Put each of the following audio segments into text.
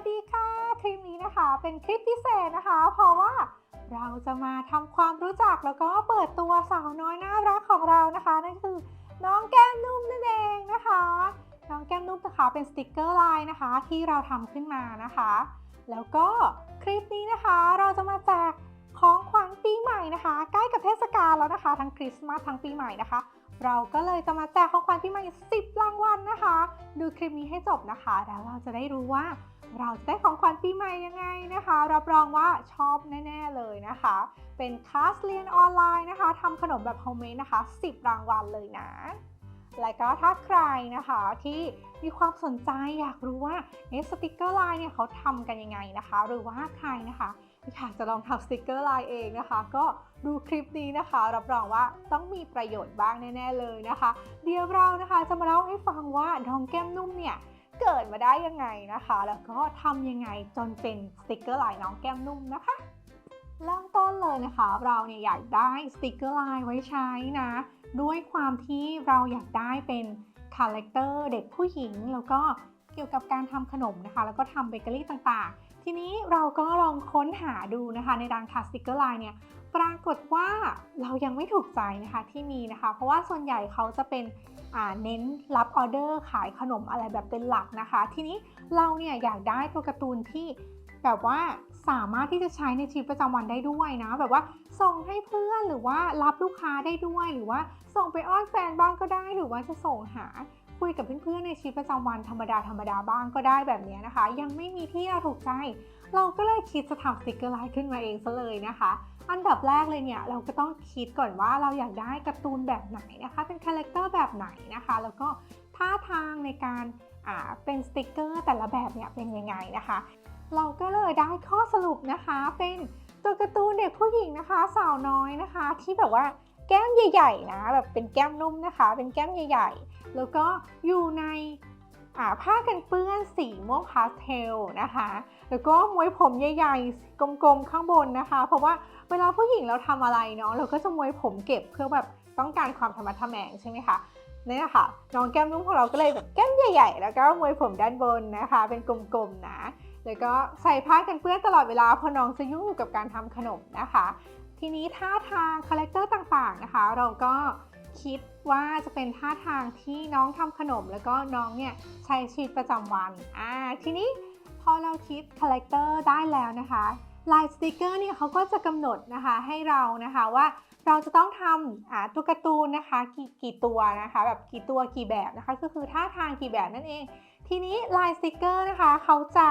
วัสดีค่ะ คลิปนี้นะคะ เป็นคลิปพิเศษนะคะ เพราะว่าเราจะมาทำความรู้จักแล้วก็เปิดตัวสาวน้อยน่ารักของเรานะคะนั่นคือน้องแก้มนุ่มนั่นเองนะคะ น้องแก้มนุ่มนะคะเป็นสติกเกอร์ลายนะคะ ที่เราทำขึ้นมานะคะ แล้วก็คลิปนี้นะคะเราจะมาแจกของขวัญปีใหม่นะคะ ใกล้กับเทศกาลแล้วนะคะ ทั้งคริสต์มาสทั้งปีใหม่นะคะ เราก็เลยจะมาแจกของขวัญปีใหม่ 10 รางวัลนะคะ ดูคลิปนี้ให้จบนะคะ แล้วเราจะได้รู้ว่า เราจะได้ของขวัญปีใหม่ยังไงนะคะ รับรองว่าชอบแน่ ๆ เลยนะคะ เป็นคลาสเรียนออนไลน์นะคะทำขนมแบบโฮมเมดนะคะ 10 รางวัลเลยนะและก็ถ้าใครนะคะที่มีความสนใจอยากรู้ว่าเอสติกเกอร์ไลน์เนี่ยเขาทำกันยังไงนะคะ หรือว่าใครนะคะ อยากจะลองทำสติกเกอร์ไลน์เองนะคะ ก็ดูคลิปนี้นะคะ รับรองว่าต้องมีประโยชน์บ้างแน่ๆเลยนะคะ เดี๋ยวเรานะคะจะมาเล่าให้ฟังว่าน้องแก้มนุ่มเนี่ยเกิดมาได้ยังไงนะคะ แล้วก็ทำยังไงจนเป็นสติกเกอร์ลายน้องแก้มนุ่มนะคะเริ่มต้นเลยนะคะ เราเนี่ยอยากได้สติกเกอร์ลายไว้ใช้นะ ด้วยความที่เราอยากได้เป็นคาแรคเตอร์เด็กผู้หญิง แล้วก็เกี่ยวกับการทำขนมนะคะ แล้วก็ทำเบเกอรี่ต่างๆ ทีนี้เราก็ลองค้นหาดูนะคะ ในร้านค้าสติกเกอร์ไลายเนี่ยปรากฏว่าเรายังไม่ถูกใจนะคะที่มีนะคะ เพราะว่าส่วนใหญ่เขาจะเป็นเน้นรับออเดอร์ขายขนมอะไรแบบเป็นหลักนะคะ ทีนี้เราเนี่ยอยากได้ตัวการ์ตูนที่แบบว่าสามารถที่จะใช้ในชีวิตประจำวันได้ด้วยนะ แบบว่าส่งให้เพื่อนหรือว่ารับลูกค้าได้ด้วย หรือว่าส่งไปอ้อนแฟนบ้างก็ได้ หรือว่าจะส่งหา คุยกับเพื่อนๆในชีวิตประจำวันธรรมดาธรรมดาบ้างก็ได้แบบนี้นะคะ ยังไม่มีที่เราถูกใจ เราก็เลยคิดจะทำสติกเกอร์ไลน์ขึ้นมาเองซะเลยนะคะ อันดับแรกเลยเนี่ยเราก็ต้องคิดก่อนว่าเราอยากได้การ์ตูนแบบไหนนะคะ เป็นคาแรคเตอร์แบบไหนนะคะ แล้วก็ท่าทางในการเป็นสติกเกอร์แต่ละแบบเนี่ยเป็นยังไงนะคะ เราก็เลยได้ข้อสรุปนะคะเป็นตัวการ์ตูนเด็กผู้หญิงนะคะสาวน้อยนะคะ ที่แบบว่าแก้มใหญ่ ๆ นะแบบเป็นแก้มนุ่มนะคะ เป็นแก้มใหญ่ ๆ แล้วก็อยู่ในผ้ากันเปื้อนสีม่วงพาสเทลนะคะ แล้วก็มวยผมใหญ่ๆ กลมๆ ข้างบนนะคะ เพราะว่าเวลาผู้หญิงเราทำอะไรเนาะเราก็จะมวยผมเก็บเพื่อแบบต้องการความธรรมะทแมงใช่ไหมคะนี่นะคะน้องแก้มนุ่มของเราก็เลยแบบแก้มใหญ่ๆ แล้วก็มวยผมด้านบนนะคะ เป็นกลมๆนะ แล้วก็ใส่ผ้ากันเปื้อนตลอดเวลาเพราะน้องจะยุ่งอยู่กับการทำขนมนะคะ ทีนี้ท่าทางคาแรคเตอร์ต่างๆนะคะ เราก็ คิดว่าจะเป็นท่าทางที่น้องทำขนม แล้วก็น้องเนี่ยใช้ชีวิตประจำวันอ่าทีนี้พอเราคิดคาแรคเตอร์ได้แล้วนะคะลายสติกเกอร์เนี่ยเขาก็จะกำหนดนะคะให้เรานะคะว่าเราจะต้องทำตัวการ์ตูนนะคะกี่กี่ตัวนะคะแบบกี่ตัวกี่แบบนะคะก็คือท่าทางกี่แบบนั่นเอง ทีนี้ลายสติกเกอร์นะคะเขาจะ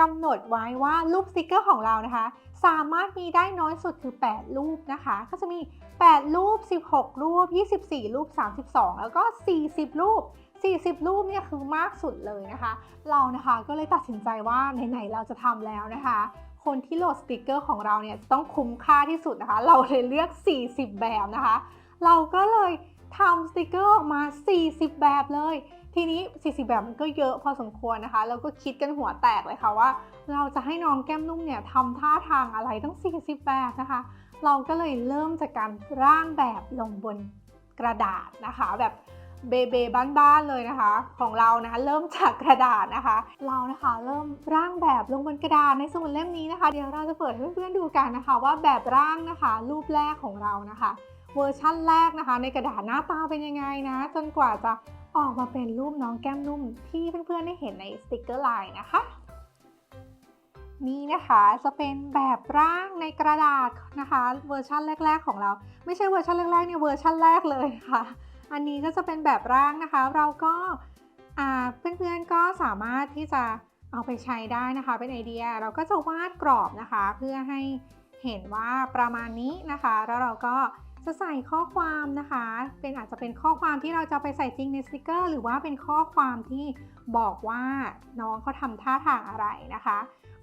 กำหนดไว้ว่ารูปสติกเกอร์ของเรานะคะ สามารถมีได้น้อยสุดคือ 8 รูปนะคะ ก็จะมี 8 รูป 16 รูป 24 รูป 32 แล้วก็ 40 รูป 40 รูปเนี่ยคือมากสุดเลยนะคะ เรานะคะก็เลยตัดสินใจว่าไหนๆเราจะทำแล้วนะคะ คนที่โหลดสติกเกอร์ของเราเนี่ยต้องคุ้มค่าที่สุดนะคะ เราเลยเลือก 40 แบบนะคะ เราก็เลยทำสติกเกอร์ออกมา 40 แบบเลย ทีนี้ 40 แบบมันก็เยอะพอสมควรนะคะ แล้วก็คิดกันหัวแตกเลยค่ะว่า เราจะให้น้องแก้มนุ่มเนี่ยทำท่าทางอะไรต้ง 40 แบบนะคะ เราก็เลยเริ่มจากการร่างแบบลงบนกระดาษนะคะ แบบเบเบบ้านๆเลยนะคะ ของเรานะคะเริ่มจากกระดาษนะคะ เรานะคะเริ่มร่างแบบลงบนกระดาษในสมุดเล่มนี้นะคะ เดี๋ยวเราจะเปิดให้เพื่อนๆดูกันนะคะ ว่าแบบร่างนะคะรูปแรกของเรานะคะ เวอร์ชั่นแรกนะคะ ในกระดาษหน้าตาเป็นยังไงนะ จนกว่าจะออกมาเป็นรูปน้องแก้มนุ่มที่เพื่อนๆได้เห็นในสติกเกอร์ไลน์นะคะ นี่นะคะจะเป็นแบบร่างในกระดาษนะคะเวอร์ชั่นแรก ๆ ของเรา ไม่ใช่เวอร์ชันแรกๆเนี่ยเวอร์ชันแรกเลยค่ะ อันนี้ก็จะเป็นแบบร่างนะคะ เราก็เพื่อนๆก็สามารถที่จะเอาไปใช้ได้นะคะ เป็นไอเดียเราก็จะวาดกรอบนะคะ เพื่อให้เห็นว่าประมาณนี้นะคะ แล้วเราก็จะใส่ข้อความนะคะ เป็นอาจจะเป็นข้อความที่เราจะไปใส่จริงในสติกเกอร์หรือว่าเป็นข้อความที่บอกว่าน้องเขาทำท่าทางอะไรนะคะ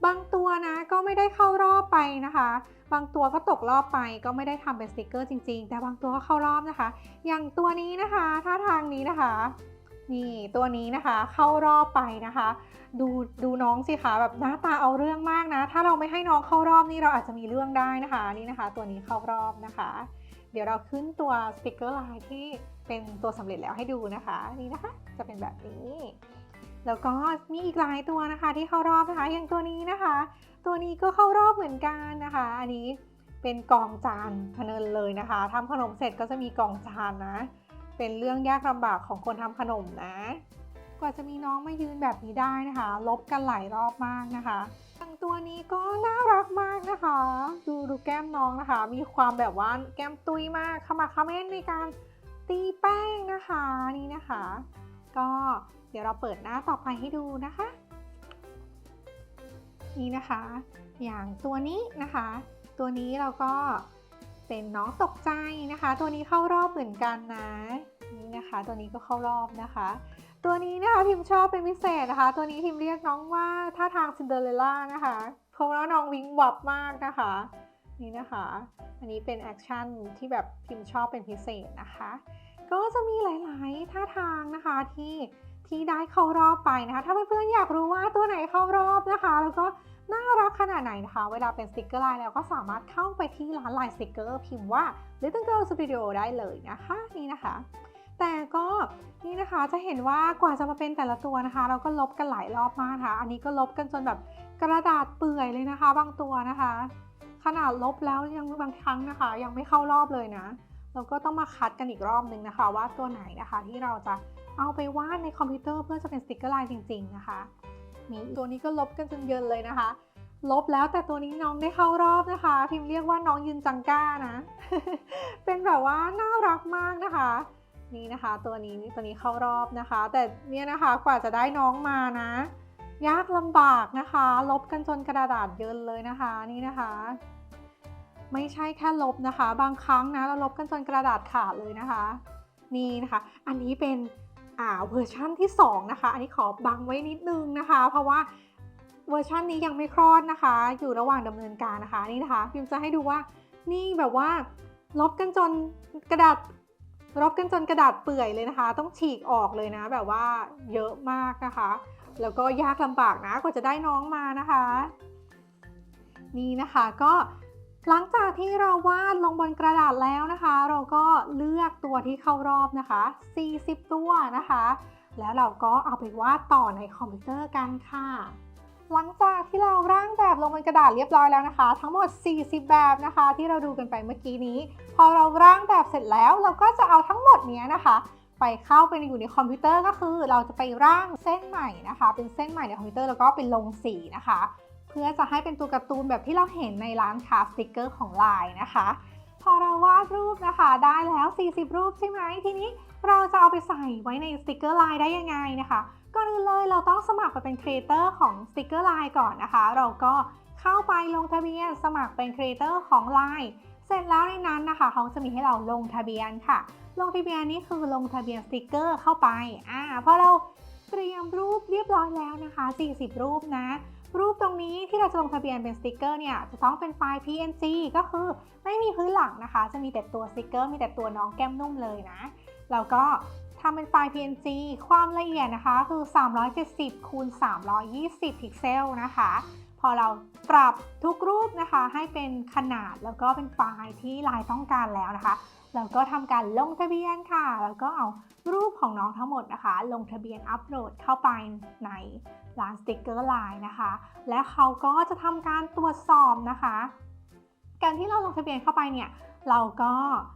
บางตัวนะก็ไม่ได้เข้ารอบไปนะคะ บางตัวก็ตกรอบไปก็ไม่ได้ทำเป็นสติกเกอร์จริง ๆ แต่บางตัวก็เข้ารอบนะคะ อย่างตัวนี้นะคะท่าทางนี้นะคะ นี่ตัวนี้นะคะเข้ารอบไปนะคะ ดูดูน้องสิคะแบบหน้าตาเอาเรื่องมากนะ ถ้าเราไม่ให้น้องเข้ารอบนี่เราอาจจะมีเรื่องได้นะคะนี่นะคะ ตัวนี้เข้ารอบนะคะ เดี๋ยวเราขึ้นตัวสติกเกอร์ลายที่เป็นตัวสำเร็จแล้วให้ดูนะคะ นี่นะคะ จะเป็นแบบนี้ แล้วก็มีอีกหลายตัวนะคะที่เข้ารอบนะคะอย่างตัวนี้นะคะ ตัวนี้ก็เข้ารอบเหมือนกันนะคะ อันนี้เป็นกองจานพเนินเลยนะคะทำขนมเสร็จก็จะมีกองจานนะ เป็นเรื่องยากลำบากของคนทำขนมนะ กว่าจะมีน้องมายืนแบบนี้ได้นะคะ ลบกันหลายรอบมากนะคะทั้งตัวนี้ก็น่ารักมากนะคะ ดูดูแก้มน้องนะคะ มีความแบบว่าแก้มตุ้ยมากขมักขม้นในการตีแป้งนะคะนี่นะคะ ก็ ดี๋ยวเราเปิดหน้าต่อไปให้ดูนะคะ นี่นะคะ อย่างตัวนี้นะคะ ตัวนี้เราก็เป็นน้องตกใจนะคะ ตัวนี้เข้ารอบเหมือนกันนะนี่นะคะตัวนี้ก็เข้ารอบนะคะ ตัวนี้นะคะพิมชอบเป็นพิเศษนะคะ ตัวนี้พิมเรียกน้องว่าท่าทางซินเดอเรลล่านะคะเพราะว่าน้องวิงวับมากนะคะ นี่นะคะ อันนี้เป็นแอคชั่นที่แบบพิมชอบเป็นพิเศษนะคะ ก็จะมีหลาย ๆ ท่าทางนะคะที่ ที่ได้เข้ารอบไปนะคะ ถ้าเพื่อนๆอยากรู้ว่าตัวไหนเข้ารอบนะคะ แล้วก็น่ารักขนาดไหนนะคะ เวลาเป็นสติกเกอร์ไลายแล้วก็สามารถเข้าไปที่ร้านไลายสติกเกอร์พิมพ์ว่า Little Girl Studio ได้เลยนะคะนี่นะคะ แต่ก็นี่นะคะจะเห็นว่ากว่าจะมาเป็นแต่ละตัวนะคะ เราก็ลบกันหลายรอบมากนะคะ อันนี้ก็ลบกันจนแบบกระดาษเปื่อยเลยนะคะ บางตัวนะคะ ขนาดลบแล้วยังบางครั้งนะคะ ยังไม่เข้ารอบเลยนะเราก็ต้องมาคัดกันอีกรอบนึงนะคะ ว่าตัวไหนนะคะที่เราจะ เอาไปวาดในคอมพิวเตอร์เพื่อจะเป็นสติกเกอร์ลายจริง ๆ นะคะนี่ตัวนี้ก็ลบกันจนเยินเลยนะคะ ลบแล้วแต่ตัวนี้น้องได้เข้ารอบนะคะ พิมพ์เรียกว่าน้องยืนจังก้านะ เป็นแบบว่าน่ารักมากนะคะนี่นะคะ ตัวนี้ตัวนี้เข้ารอบนะคะ แต่เนี่ยนะคะกว่าจะได้น้องมานะ ยากลำบากนะคะ ลบกันจนกระดาษเยินเลยนะคะนี่นะคะ ไม่ใช่แค่ลบนะคะ บางครั้งนะเราลบกันจนกระดาษขาดเลยนะคะ นี่นะคะ อันนี้เป็น อ่าเวอร์ชั่นที่ 2 นะคะ อันนี้ขอบังไว้นิดนึงนะคะ เพราะว่าเวอร์ชันนี้ยังไม่คลอดนะคะ อยู่ระหว่างดำเนินการนะคะนี่นะคะพิมจะให้ดูว่านี่แบบว่าลบกันจนกระดาษลบกันจนกระดาษเปื่อยเลยนะคะ ต้องฉีกออกเลยนะ แบบว่าเยอะมากนะคะ แล้วก็ยากลำบากนะกว่าจะได้น้องมานะคะ นี่นะคะก็ หลังจากที่เราวาดลงบนกระดาษแล้วนะคะ เราก็เลือกตัวที่เข้ารอบนะคะ 40 ตัวนะคะ แล้วเราก็เอาไปวาดต่อในคอมพิวเตอร์กันค่ะ หลังจากที่เราร่างแบบลงบนกระดาษเรียบร้อยแล้วนะคะ ทั้งหมด 40 แบบนะคะ ที่เราดูกันไปเมื่อกี้นี้ พอเราร่างแบบเสร็จแล้ว เราก็จะเอาทั้งหมดนี้นะคะ ไปเข้าไปอยู่ในคอมพิวเตอร์ก็คือ เราจะไปร่างเส้นใหม่นะคะ เป็นเส้นใหม่ในคอมพิวเตอร์แล้วก็เป็นลงสีนะคะ พื่อจะให้เป็นตัวการ์ตูนแบบที่เราเห็นในร้านค้าสติกเกอร์ของไลน์นะคะ พอเราวาดรูปนะคะ ได้แล้ว 40 รูปใช่ไหมทีนี้เราจะเอาไปใส่ไว้ในสติกเกอร์ไลน์ได้ยังไงนะคะก่อนอื่นเลยเราต้องสมัครไปเป็นครีเอเตอร์ของสติกเกอร์ไลน์ก่อนนะคะ เราก็เข้าไปลงทะเบียนสมัครเป็นครีเอเตอร์ของไลน์เสร็จแล้วในนั้นนะคะเขาจะมีให้เราลงทะเบียนค่ะ ลงทะเบียนนี่คือลงทะเบียนสติกเกอร์เข้าไปอ่าพอเราเตรียมรูปเรียบร้อยแล้วนะคะ 40 รูปนะ รูปตรงนี้ที่เราจะลงทะเบียนเป็นสติกเกอร์เนี่ยจะต้องเป็นไฟล์ PNG ก็คือไม่มีพื้นหลังนะคะ จะมีแต่ตัวสติกเกอร์มีแต่ตัวน้องแก้มนุ่มเลยนะ แล้วก็ทำเป็นไฟล์ PNG ความละเอียดนะคะคือ 370คูณ320 พิกเซลนะคะ อเราปรับทุกรูปนะคะให้เป็นขนาดแล้วก็เป็นไฟล์ที่ลายต้องการแล้วนะคะเราก็ทำการลงทะเบียนค่ะ แล้วก็เอารูปของน้องทั้งหมดนะคะ ลงทะเบียนอัปโหลดเข้าไปในร้านสติกเกอร์ไลน์นะคะ และเขาก็จะทำการตรวจสอบนะคะ การที่เราลงทะเบียนเข้าไปเนี่ย เราก็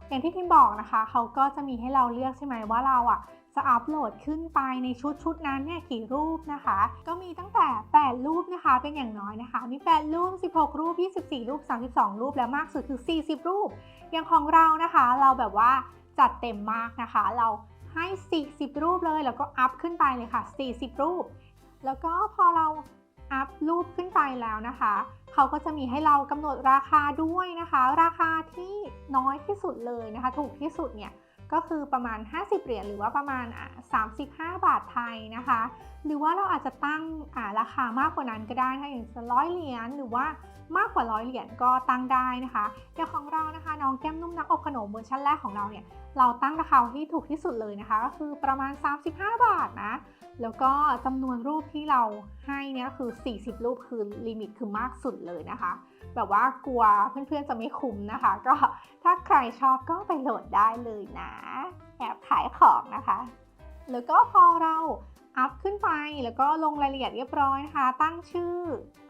อย่างที่พิมบอกนะคะ เขาก็จะมีให้เราเลือกใช่ไหมว่าเราอะ จะอัปโหลดขึ้นไปในชุดชุดนั้นเนี่ยกี่รูปนะคะ ก็มีตั้งแต่ 8 รูปนะคะเป็นอย่างน้อยนะคะ มี 8 รูป 16 รูป 24 รูป 32 รูปและมากสุดคือ 40 รูป อย่างของเรานะคะ เราแบบว่าจัดเต็มมากนะคะ เราให้ 40 รูปเลยแล้วก็อัพขึ้นไปเลยค่ะ 40 รูป แล้วก็พอเราอัพรูปขึ้นไปแล้วนะคะ เขาก็จะมีให้เรากำหนดราคาด้วยนะคะ ราคาที่น้อยที่สุดเลยนะคะ ถูกที่สุดเนี่ย ก็คือประมาณ 50 เหรียญหรือว่าประมาณอะ35 บาทไทยนะคะ หรือว่าเราอาจจะตั้งอ่าราคามากกว่านั้นก็ได้นะอย่างจะร้อยเหรียญหรือว่ามากกว่าร้อยเหรียญก็ตั้งได้นะคะอย่างของเรานะคะน้องแก้มนุ่มนักอบขนมเวอร์ชันแรกของเราเนี่ยเราตั้งราคาที่ถูกที่สุดเลยนะคะ ก็คือประมาณ 35 บาทนะ แล้วก็จำนวนรูปที่เราให้เนี่ยคือ 40 รูปคือลิมิตคือมากสุดเลยนะคะ แบบว่ากลัวเพื่อนๆจะไม่คุ้มนะคะ ก็ถ้าใครชอบก็ไปโหลดได้เลยนะ แอบขายของนะคะ แล้วก็พอเราอัพขึ้นไปแล้วก็ลงรายละเอียดเรียบร้อยนะคะ ตั้งชื่อ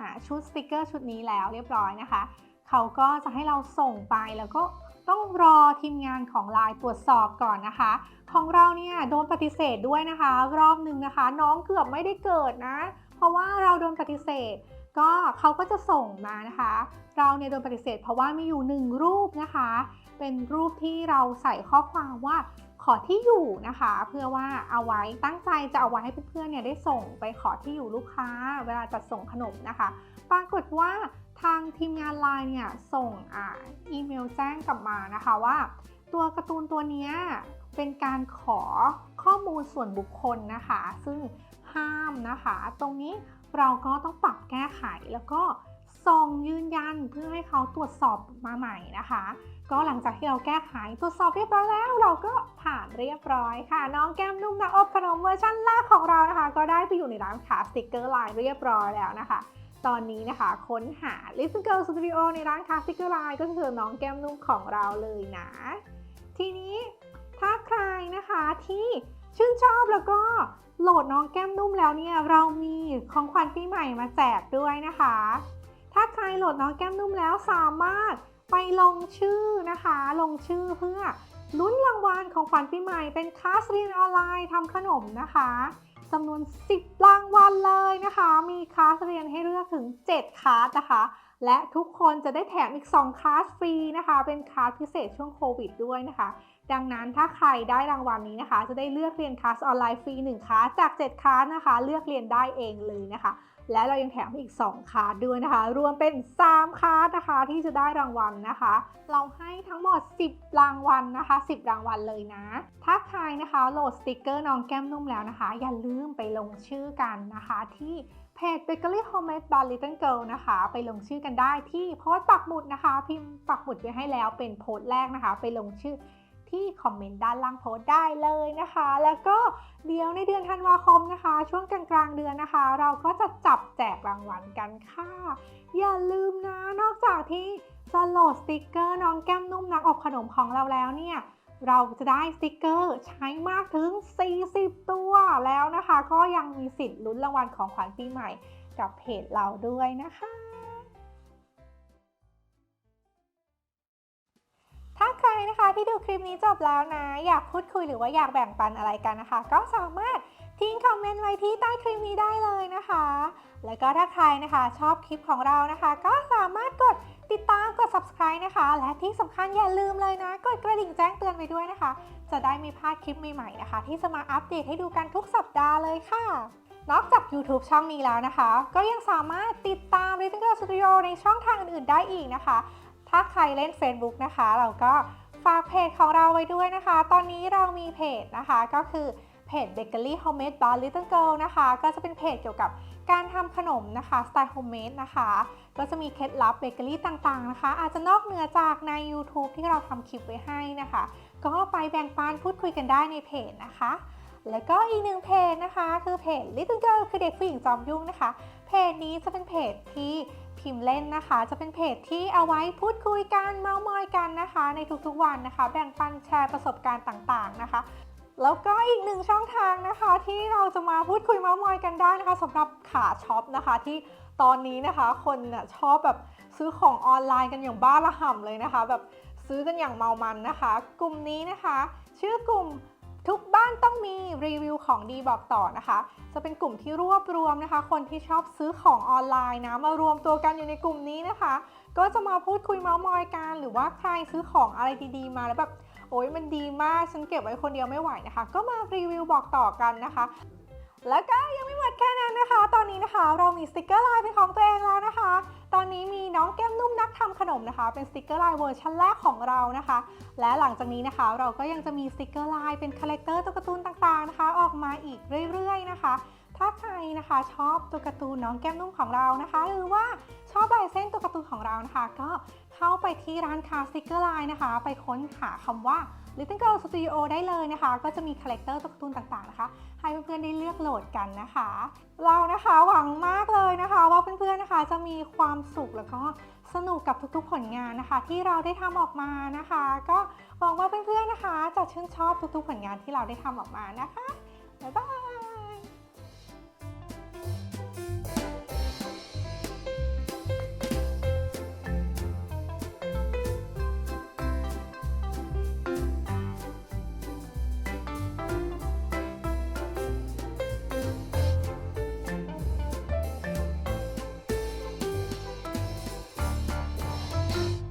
อชุดสติกเกอร์ชุดนี้แล้วเรียบร้อยนะคะ เขาก็จะให้เราส่งไปแล้วก็ต้องรอทีมงานของไลน์ตรวจสอบก่อนนะคะ ของเราเนี่ยโดนปฏิเสธด้วยนะคะ รอบหนึ่งนะคะ น้องเกือบไม่ได้เกิดนะ เพราะว่าเราโดนปฏิเสธ ก็เขาก็จะส่งมานะคะ เราเนี่ยโดนปฏิเสธ เพราะว่ามีอยู่หนึ่งรูปนะคะ เป็นรูปที่เราใส่ข้อความว่าขอที่อยู่นะคะ เพื่อว่าเอาไว้ตั้งใจจะเอาไว้ให้เพื่อนๆเนี่ยได้ส่งไปขอที่อยู่ลูกค้า เวลาจัดส่งขนมนะคะ ปรากฏว่า ทางทีมงานไลน์เนี่ยส่งออีเมลแจ้งกลับมานะคะว่า ตัวการ์ตูนตัวนี้เป็นการขอข้อมูลส่วนบุคคลนะคะ ซึ่งห้ามนะคะ ตรงนี้เราก็ต้องปรับแก้ไขแล้วก็ส่งยืนยันเพื่อให้เขาตรวจสอบมาใหม่นะคะ ก็หลังจากที่เราแก้ไขตรวจสอบเรียบร้อยแล้ว เราก็ผ่านเรียบร้อยค่ะ น้องแก้มนุ่มนักอบขนมเวอร์ชันแรกของเรานะคะ ก็ได้ไปอยู่ในร้านค้าสติกเกอร์ไลน์เรียบร้อยแล้วนะคะ ตอนนี้นะคะค้นหา Listen Girl Studio ในร้านคาสติกเกอร์ไลน์ก็คือน้องแก้มนุ่มของเราเลยนะ ทีนี้ถ้าใครนะคะที่ชื่นชอบแล้วก็โหลดน้องแก้มนุ่มแล้วเนี่ยเรามีของขวัญปีใหม่มาแจกด้วยนะคะ ถ้าใครโหลดน้องแก้มนุ่มแล้วสามารถไปลงชื่อนะคะ ลงชื่อเพื่อลุ้นรางวัลของขวัญปีใหม่เป็นคลาสเรียนออนไลน์ทำขนมนะคะ จำนวน 10 รางวัลเลยนะคะ มีคลาสเรียนให้เลือกถึง 7คลาสนะคะ และทุกคนจะได้แถมอีก 2คลาสฟรีนะคะ เป็นคลาสพิเศษช่วงโควิดด้วยนะคะ ดังนั้นถ้าใครได้รางวัลนี้นะคะ จะได้เลือกเรียนคลาสออนไลน์ฟรี1คลาสจาก 7คลาสนะคะ เลือกเรียนได้เองเลยนะคะ และเรายังแถมอีก 2 คาร์ดด้วยนะคะ รวมเป็น 3 คาร์ดนะคะที่จะได้รางวัลนะคะ เราให้ทั้งหมด 10 รางวัลนะคะ 10 รางวัลเลยนะ ถ้าใครนะคะโหลดสติกเกอร์น้องแก้มนุ่มแล้วนะคะ อย่าลืมไปลงชื่อกันนะคะที่เพจ Bakery Homemade by Little Girl นะคะ ไปลงชื่อกันได้ที่โพสต์ปักหมุดนะคะ พิมพ์ปักหมุดไว้ให้แล้วเป็นโพสต์แรกนะคะ ไปลงชื่อ ที่คอมเมนต์ด้านล่างโพสต์ได้เลยนะคะ แล้วก็เดี๋ยวในเดือนธันวาคมนะคะ ช่วงกลางกลางๆเดือนนะคะ เราก็จะจับแจกรางวัลกันค่ะ อย่าลืมนะนอกจากที่จะโหลดสติกเกอร์น้องแก้มนุ่มนักอบขนมของเราแล้วเนี่ยเราจะได้สติกเกอร์ใช้มากถึง 40 ตัวแล้วนะคะ ก็ยังมีสิทธิ์ลุ้นรางวัลของขวัญปีใหม่กับเพจเราด้วยนะคะ ที่ดูคลิปนี้จบแล้วนะ อยากพูดคุยหรือว่าอยากแบ่งปันอะไรกันนะคะ ก็สามารถทิ้งคอมเมนต์ไว้ที่ใต้คลิปนี้ได้เลยนะคะ แล้วก็ถ้าใครนะคะชอบคลิปของเรานะคะ ก็สามารถกดติดตามกด subscribe นะคะ และที่สำคัญอย่าลืมเลยนะ กดกระดิ่งแจ้งเตือนไปด้วยนะคะ จะได้ไม่พลาดคลิปใหม่ๆนะคะ ที่จะมาอัปเดตให้ดูกันทุกสัปดาห์เลยค่ะ นอกจาก YouTube ช่องนี้แล้วนะคะ ก็ยังสามารถติดตาม Little Girl Studio ในช่องทางอื่นๆ ได้อีกนะคะ ถ้าใครเล่น Facebook นะคะ เราก็ ฝากเพจของเราไว้ด้วยนะคะ ตอนนี้เรามีเพจนะคะก็คือเพจ Bakery Homemade by Little Girl นะคะ ก็จะเป็นเพจเกี่ยวกับการทำขนมนะคะสไตล์โฮมเมดนะคะ ก็จะมีเคล็ดลับเบเกอรี่ต่างๆนะคะ อาจจะนอกเหนือจากใน YouTube ที่เราทำคลิปไว้ให้นะคะ ก็ไปแบ่งปันพูดคุยกันได้ในเพจนะคะ แล้วก็อีกหนึ่งเพจนะคะ คือเพจ Little Girl คือเด็กผู้หญิงจอมยุ่งนะคะ เพจนี้จะเป็นเพจที่พิมพ์เล่นนะคะ จะเป็นเพจที่เอาไว้พูดคุยกันเมามอยกันนะคะ ในทุกๆวันนะคะ แบ่งปันแชร์ประสบการณ์ต่างๆนะคะแล้วก็อีกหนึ่งช่องทางนะคะที่เราจะมาพูดคุยเมาส์มอยกันได้นะคะสำหรับขาช็อปนะคะ ที่ตอนนี้นะคะคนน่ะชอบแบบซื้อของออนไลน์กันอย่างบ้าระห่ำเลยนะคะ แบบซื้อกันอย่างเมามันนะคะ กลุ่มนี้นะคะ ชื่อกลุ่ม ทุกบ้านต้องมีรีวิวของดีบอกต่อนะคะ จะเป็นกลุ่มที่รวบรวมนะคะ คนที่ชอบซื้อของออนไลน์นะมารวมตัวกันอยู่ในกลุ่มนี้นะคะ ก็จะมาพูดคุยเมาส์มอยกันหรือว่าใครซื้อของอะไรดีๆมาแล้วแบบโอ้ยมันดีมากฉันเก็บไว้คนเดียวไม่ไหวนะคะ ก็มารีวิวบอกต่อกันนะคะ แล้วก็ยังไม่หมดแค่นั้นนะคะ ตอนนี้นะคะเรามีสติกเกอร์ไลน์เป็นของตัวเองแล้วนะคะ ตอนนี้มีน้องแก้มนุ่มนักทำขนมนะคะ เป็นสติกเกอร์ไลน์เวอร์ชันแรกของเรานะคะ และหลังจากนี้นะคะเราก็ยังจะมีสติกเกอร์ไลน์เป็นคาแรคเตอร์ตัวการ์ตูนต่างๆนะคะ ออกมาอีกเรื่อยๆนะคะ ถ้าใครนะคะชอบตัวการ์ตูนน้องแก้มนุ่มของเรานะคะ หรือว่าชอบลายเส้นตัวการ์ตูนของเรานะคะ ก็เข้าไปที่ร้านค้าสติกเกอร์ไลน์นะคะ ไปค้นหาคำว่า Little Girl Studio ได้เลยนะคะ ก็จะมีคาแรคเตอร์ตัวการ์ตูนต่างๆนะคะ ให้เพื่อนๆได้เลือกโหลดกันนะคะ เรานะคะหวังมากเลยนะคะ ว่าเพื่อนๆนะคะจะมีความสุขแล้วก็สนุกกับทุกๆผลงานนะคะ ที่เราได้ทำออกมานะคะ ก็หวังว่าเพื่อนๆนะคะ จะชื่นชอบทุกๆผลงานที่เราได้ทำออกมานะคะบ๊ายบาย